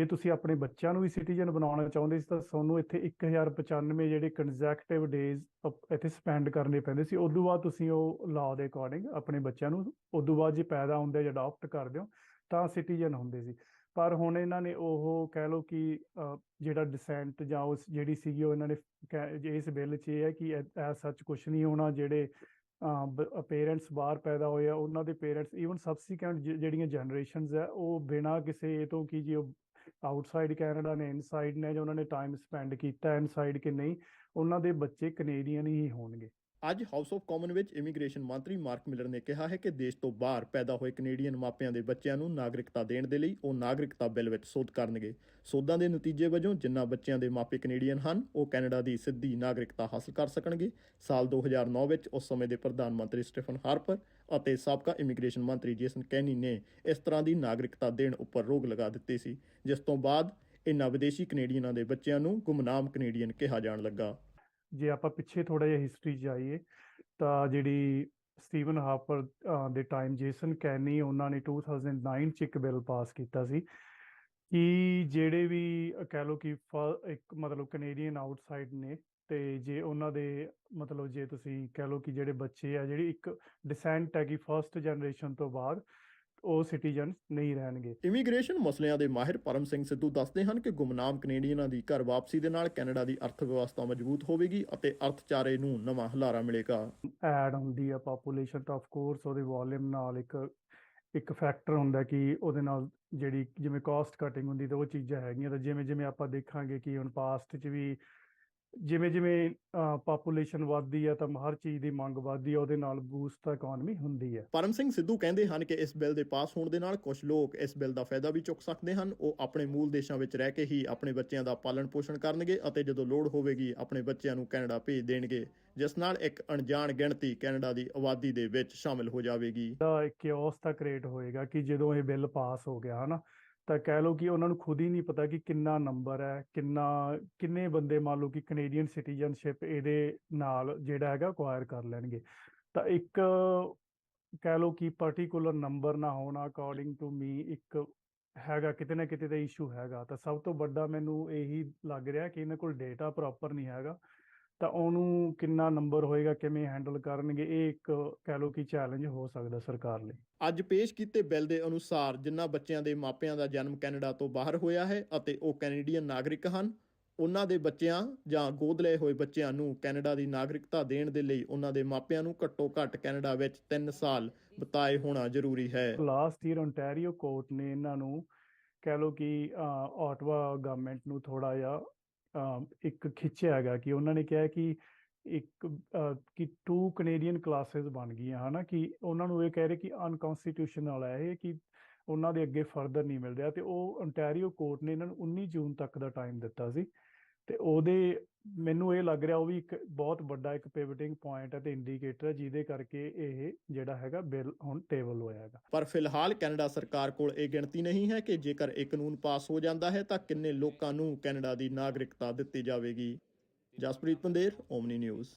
ਜੇ ਤੁਸੀਂ ਆਪਣੇ ਬੱਚਿਆਂ ਨੂੰ ਵੀ ਸਿਟੀਜ਼ਨ ਬਣਾਉਣਾ ਚਾਹੁੰਦੇ ਸੀ ਤਾਂ ਤੁਹਾਨੂੰ ਇੱਥੇ 1095 ਜਿਹੜੇ ਕੰਜ਼ੈਕਟਿਵ ਡੇਜ਼ ਇੱਥੇ ਸਪੈਂਡ ਕਰਨੇ ਪੈਂਦੇ ਸੀ। ਉਦੋਂ ਬਾਅਦ ਤੁਸੀਂ ਉਹ ਲਾਅ ਦੇ ਅਕੋਰਡਿੰਗ ਆਪਣੇ ਬੱਚਿਆਂ ਨੂੰ, ਉਦੋਂ ਬਾਅਦ ਜੇ ਪੈਦਾ ਹੁੰਦੇ ਜਾਂ ਅਡਾਪਟ ਕਰਦੇ ਹੋ ਤਾਂ ਸਿਟੀਜ਼ਨ ਹੁੰਦੇ ਸੀ। ਪਰ ਹੁਣ ਇਹਨਾਂ ਨੇ ਉਹ ਕਹਿ ਲਓ ਕਿ ਜਿਹੜਾ ਡਿਸੈਂਟ ਜਾਂ ਉਸ ਜਿਹੜੀ ਸੀਗੀ ਉਹ ਇਹਨਾਂ ਨੇ ਕਹਿ- ਇਸ ਬਿੱਲ 'ਚ ਇਹ ਹੈ ਕਿ ਐ ਸੱਚ ਕੁਝ ਨਹੀਂ ਹੋਣਾ ਜਿਹੜੇ ਪੇਰੈਂਟਸ ਬਾਹਰ ਪੈਦਾ ਹੋਏ ਆ, ਉਹਨਾਂ ਦੇ ਪੇਰੈਂਟਸ ਈਵਨ ਸਬਸੀਕੁਐਂਟ ਜਿਹੜੀਆਂ ਜਨਰੇਸ਼ਨਸ ਆ, ਉਹ ਬਿਨਾਂ ਕਿਸੇ ਇਹ ਤੋਂ ਕਿ ਜੀ ਉਹ ਆਊਟਸਾਈਡ ਕੈਨੇਡਾ ਨੇ ਇਨਸਾਈਡ ਨੇ, ਜਾਂ ਉਹਨਾਂ ਨੇ ਟਾਈਮ ਸਪੈਂਡ ਕੀਤਾ ਇਨਸਾਈਡ ਕਿ ਨਹੀਂ, ਉਹਨਾਂ ਦੇ ਬੱਚੇ ਕੈਨੇਡੀਅਨ ਹੀ ਹੋਣਗੇ। ਅੱਜ ਹਾਊਸ ਆਫ ਕਾਮਨ ਵਿੱਚ ਇਮੀਗ੍ਰੇਸ਼ਨ ਮੰਤਰੀ ਮਾਰਕ ਮਿਲਰ ਨੇ ਕਿਹਾ ਹੈ ਕਿ ਦੇਸ਼ ਤੋਂ ਬਾਹਰ ਪੈਦਾ ਹੋਏ ਕੈਨੇਡੀਅਨ ਮਾਪਿਆਂ ਦੇ ਬੱਚਿਆਂ ਨੂੰ ਨਾਗਰਿਕਤਾ ਦੇਣ ਦੇ ਲਈ ਉਹ ਨਾਗਰਿਕਤਾ ਬਿੱਲ ਵਿੱਚ ਸੋਧ ਕਰਨਗੇ। ਸੋਧਾਂ ਦੇ ਨਤੀਜੇ ਵਜੋਂ ਜਿਨ੍ਹਾਂ ਬੱਚਿਆਂ ਦੇ ਮਾਪੇ ਕੈਨੇਡੀਅਨ ਹਨ, ਉਹ ਕੈਨੇਡਾ ਦੀ ਸਿੱਧੀ ਨਾਗਰਿਕਤਾ ਹਾਸਲ ਕਰ ਸਕਣਗੇ। ਸਾਲ 2009 ਵਿੱਚ ਉਸ ਸਮੇਂ ਦੇ ਪ੍ਰਧਾਨ ਮੰਤਰੀ ਸਟੀਫਨ ਹਾਰਪਰ ਅਤੇ ਸਾਬਕਾ ਇਮੀਗ੍ਰੇਸ਼ਨ ਮੰਤਰੀ ਜੇਸਨ ਕੈਨੀ ਨੇ ਇਸ ਤਰ੍ਹਾਂ ਦੀ ਨਾਗਰਿਕਤਾ ਦੇਣ ਉੱਪਰ ਰੋਕ ਲਗਾ ਦਿੱਤੀ ਸੀ, ਜਿਸ ਤੋਂ ਬਾਅਦ ਇਹਨਾਂ ਵਿਦੇਸ਼ੀ ਕੈਨੇਡੀਅਨਾਂ ਦੇ ਬੱਚਿਆਂ ਨੂੰ ਗੁੰਮਨਾਮ ਕੈਨੇਡੀਅਨ ਕਿਹਾ ਜਾਣ ਲੱਗਾ। ਜੇ ਆਪਾਂ ਪਿੱਛੇ ਥੋੜਾ ਜਿਹਾ ਹਿਸਟਰੀ ਜਾਈਏ, ਤਾਂ ਜਿਹੜੀ ਸਟੀਵਨ ਹਾਪਰ ਦੇ ਟਾਈਮ ਜੇਸਨ ਕੈਨੀ ਉਹਨਾਂ ਨੇ 2009 ਚ ਇੱਕ ਬਿੱਲ ਪਾਸ ਕੀਤਾ ਸੀ ਕਿ ਜਿਹੜੇ ਵੀ, ਕਹਿ ਲਓ ਕਿ ਫ- ਇੱਕ ਮਤਲਬ ਕੈਨੇਡੀਅਨ ਆਊਟਸਾਈਡ ਨੇ ਤੇ ਜੇ ਉਹਨਾਂ ਦੇ ਮਤਲਬ ਜੇ ਤੁਸੀਂ ਕਹਿ ਲਓ ਕਿ ਜਿਹੜੇ ਬੱਚੇ ਆ, ਜਿਹੜੀ ਇੱਕ ਡਿਸੈਂਟ ਹੈ ਕਿ ਫਰਸਟ ਜਨਰੇਸ਼ਨ ਤੋਂ ਬਾਅਦ ਉਹ ਸਿਟੀਜ਼ਨ ਨਹੀਂ ਰਹਿਣਗੇ। ਇਮੀਗ੍ਰੇਸ਼ਨ ਮਸਲਿਆਂ ਦੇ ਮਾਹਿਰ ਪਰਮ ਸਿੰਘ ਸਿੱਧੂ ਦੱਸਦੇ ਹਨ ਕਿ ਗੁੰਮਨਾਮ ਕੈਨੇਡੀਅਨਾਂ ਦੀ ਘਰ ਵਾਪਸੀ ਦੇ ਨਾਲ ਕੈਨੇਡਾ ਦੀ ਅਰਥ ਵਿਵਸਥਾ ਮਜ਼ਬੂਤ ਹੋਵੇਗੀ ਅਤੇ ਅਰਥਚਾਰੇ ਨੂੰ ਨਵਾਂ ਹੁਲਾਰਾ ਮਿਲੇਗਾ। ਐਡ ਹੁੰਦੀ ਆ ਪੋਪੂਲੇਸ਼ਨ ਤਾਂ ਆਫ ਕੋਰਸ ਉਹਦੇ ਵੋਲਿਊਮ ਨਾਲ ਇੱਕ ਇੱਕ ਫੈਕਟਰ ਹੁੰਦਾ ਕਿ ਉਹਦੇ ਨਾਲ ਜਿਹੜੀ ਜਿਵੇਂ ਕਾਸਟ ਕਟਿੰਗ ਹੁੰਦੀ ਤਾਂ ਉਹ ਚੀਜ਼ਾਂ ਹੈਗੀਆਂ ਤਾਂ ਜਿਵੇਂ ਜਿਵੇਂ ਆਪਾਂ ਦੇਖਾਂਗੇ ਕਿ ਹੁਣ ਪਾਸਟ 'ਚ ਵੀ ਜਿਵੇਂ ਜਿਵੇਂ ਪੋਪੂਲੇਸ਼ਨ ਵੱਧਦੀ ਆ ਤਾਂ ਹਰ ਚੀਜ਼ ਦੀ ਮੰਗ ਵੱਧਦੀ ਆ ਉਹਦੇ ਨਾਲ ਬੂਸਟ ਤਾਂ ਇਕਨੋਮੀ ਹੁੰਦੀ ਹੈ ਪਰਮ ਸਿੰਘ ਸਿੱਧੂ ਕਹਿੰਦੇ ਹਨ ਕਿ ਇਸ ਬਿੱਲ ਦੇ ਪਾਸ ਹੋਣ ਦੇ ਨਾਲ ਕੁਝ ਲੋਕ ਇਸ ਬਿੱਲ ਦਾ ਫਾਇਦਾ ਵੀ ਚੁੱਕ ਸਕਦੇ ਹਨ। ਉਹ ਆਪਣੇ ਮੂਲ ਦੇਸ਼ਾਂ ਵਿੱਚ ਰਹਿ ਕੇ ਹੀ ਆਪਣੇ ਬੱਚਿਆਂ ਦਾ ਪਾਲਣ ਪੋਸ਼ਣ ਕਰਨਗੇ ਅਤੇ ਜਦੋਂ ਲੋੜ ਹੋਵੇਗੀ ਆਪਣੇ ਬੱਚਿਆਂ ਨੂੰ ਕੈਨੇਡਾ ਭੇਜ ਦੇਣਗੇ ਜਿਸ ਨਾਲ ਇੱਕ ਅਣਜਾਣ ਗਿਣਤੀ ਕੈਨੇਡਾ ਦੀ ਆਬਾਦੀ ਦੇ ਵਿੱਚ ਸ਼ਾਮਿਲ ਹੋ ਜਾਵੇਗੀ। ਦਾ ਇੱਕ ਕਿਓਸ ਤਾਂ ਕ੍ਰੀਏਟ ਹੋਏਗਾ ਕਿ ਜਦੋਂ ਇਹ ਬਿੱਲ ਪਾਸ ਹੋ ਗਿਆ ਹਨਾ? ਤਾਂ ਕਹਿ ਲਓ ਕਿ ਉਹਨਾਂ ਨੂੰ ਖੁਦ ਹੀ ਨਹੀਂ ਪਤਾ ਕਿ ਕਿੰਨਾ ਨੰਬਰ ਹੈ, ਕਿੰਨਾ, ਕਿੰਨੇ ਬੰਦੇ ਮੰਨ ਲਓ ਕਿ ਕੈਨੇਡੀਅਨ ਸਿਟੀਜ਼ਨਸ਼ਿਪ ਇਹਦੇ ਨਾਲ ਜਿਹੜਾ ਹੈਗਾ ਅਕਵਾਇਰ ਕਰ ਲੈਣਗੇ। ਤਾਂ ਇੱਕ ਕਹਿ ਲਓ ਕਿ ਪਾਰਟਿਕੂਲਰ ਨੰਬਰ ਨਾ ਹੋਣਾ ਅਕੋਰਡਿੰਗ ਟੂ ਮੀ ਇੱਕ ਹੈਗਾ, ਕਿਤੇ ਨਾ ਕਿਤੇ ਦਾ ਇਸ਼ੂ ਹੈਗਾ। ਤਾਂ ਸਭ ਤੋਂ ਵੱਡਾ ਮੈਨੂੰ ਇਹੀ ਲੱਗ ਰਿਹਾ ਕਿ ਇਹਨਾਂ ਕੋਲ ਡੇਟਾ ਪ੍ਰੋਪਰ ਨਹੀਂ ਹੈਗਾ। ਤਾਂ ਉਹਨੂੰ ਕਿੰਨਾ ਨੰਬਰ ਹੋਏਗਾ ਕਿਵੇਂ ਹੈਂਡਲ ਕਰਨਗੇ ਇਹ ਇੱਕ ਕਹਿ ਲਓ ਕਿ ਚੈਲੰਜ ਹੋ ਸਕਦਾ ਸਰਕਾਰ ਲਈ। ਅੱਜ ਪੇਸ਼ ਕੀਤੇ ਬਿੱਲ ਦੇ ਅਨੁਸਾਰ ਜਿਨ੍ਹਾਂ ਬੱਚਿਆਂ ਦੇ ਮਾਪਿਆਂ ਦਾ ਜਨਮ ਕੈਨੇਡਾ ਤੋਂ ਬਾਹਰ ਹੋਇਆ ਹੈ ਅਤੇ ਉਹ ਕੈਨੇਡੀਅਨ ਨਾਗਰਿਕ ਹਨ ਉਹਨਾਂ ਦੇ ਬੱਚਿਆਂ ਜਾਂ ਗੋਦ ਲਏ ਹੋਏ ਬੱਚਿਆਂ ਨੂੰ ਕੈਨੇਡਾ ਦੀ ਨਾਗਰਿਕਤਾ ਦੇਣ ਦੇ ਲਈ ਉਹਨਾਂ ਦੇ ਮਾਪਿਆਂ ਨੂੰ ਘੱਟੋ ਘੱਟ ਕੈਨੇਡਾ ਵਿੱਚ 3 ਸਾਲ ਬਿਤਾਏ ਹੋਣਾ ਜ਼ਰੂਰੀ ਹੈ। ਲਾਸਟ ਈਅਰ ਓਨਟਾਰੀਓ ਕੋਰਟ ਨੇ ਇਹਨਾਂ ਨੂੰ ਕਹਿ ਲਓ ਕਿ ਆਟਵਾ ਗਵਰਨਮੈਂਟ ਨੂੰ ਥੋੜਾ ਜਿਹਾ ਇੱਕ ਖਿੱਚਿਆ ਹੈਗਾ ਕਿ ਉਹਨਾਂ ਨੇ ਕਿਹਾ ਕਿ ਇੱਕ ਕਿ ਟੂ ਕੈਨੇਡੀਅਨ ਕਲਾਸਿਸ ਬਣ ਗਈਆਂ, ਹਨਾ, ਕਿ ਉਹਨਾਂ ਨੂੰ ਇਹ ਕਹਿ ਰਹੇ ਕਿ ਅਨਕਨਸਟੀਟਿਊਸ਼ਨਲ ਹੈ ਇਹ, ਕਿ ਉਹਨਾਂ ਦੇ ਅੱਗੇ ਫਰਦਰ ਨਹੀਂ ਮਿਲ ਰਿਹਾ ਤੇ ਉਹ ਓਨਟਾਰੀਓ ਕੋਰਟ ਨੇ ਇਹਨਾਂ ਨੂੰ 19 ਜੂਨ ਤੱਕ ਦਾ ਟਾਈਮ ਦਿੱਤਾ ਸੀ। ਤੇ ਉਹਦੇ ਮੈਨੂੰ ਇਹ ਲੱਗ ਰਿਹਾ ਉਹ ਵੀ ਇੱਕ ਬਹੁਤ ਵੱਡਾ ਇੱਕ ਪਿਵਟਿੰਗ ਪੁਆਇੰਟ ਹੈ ਤੇ ਇੰਡੀਕੇਟਰ ਹੈ ਜਿਹਦੇ ਕਰਕੇ ਇਹ ਜਿਹੜਾ ਹੈਗਾ ਬਿੱਲ ਹੁਣ ਟੇਬਲ ਹੋਇਆ ਹੈਗਾ। ਪਰ ਫਿਲਹਾਲ ਕੈਨੇਡਾ ਸਰਕਾਰ ਕੋਲ ਇਹ ਗਿਣਤੀ ਨਹੀਂ ਹੈ ਕਿ ਜੇਕਰ ਇਹ ਕਾਨੂੰਨ ਪਾਸ ਹੋ ਜਾਂਦਾ ਹੈ ਤਾਂ ਕਿੰਨੇ ਲੋਕਾਂ ਨੂੰ ਕੈਨੇਡਾ ਦੀ ਨਾਗਰਿਕਤਾ ਦਿੱਤੀ ਜਾਵੇਗੀ। Jaspreet Pander, Omni news.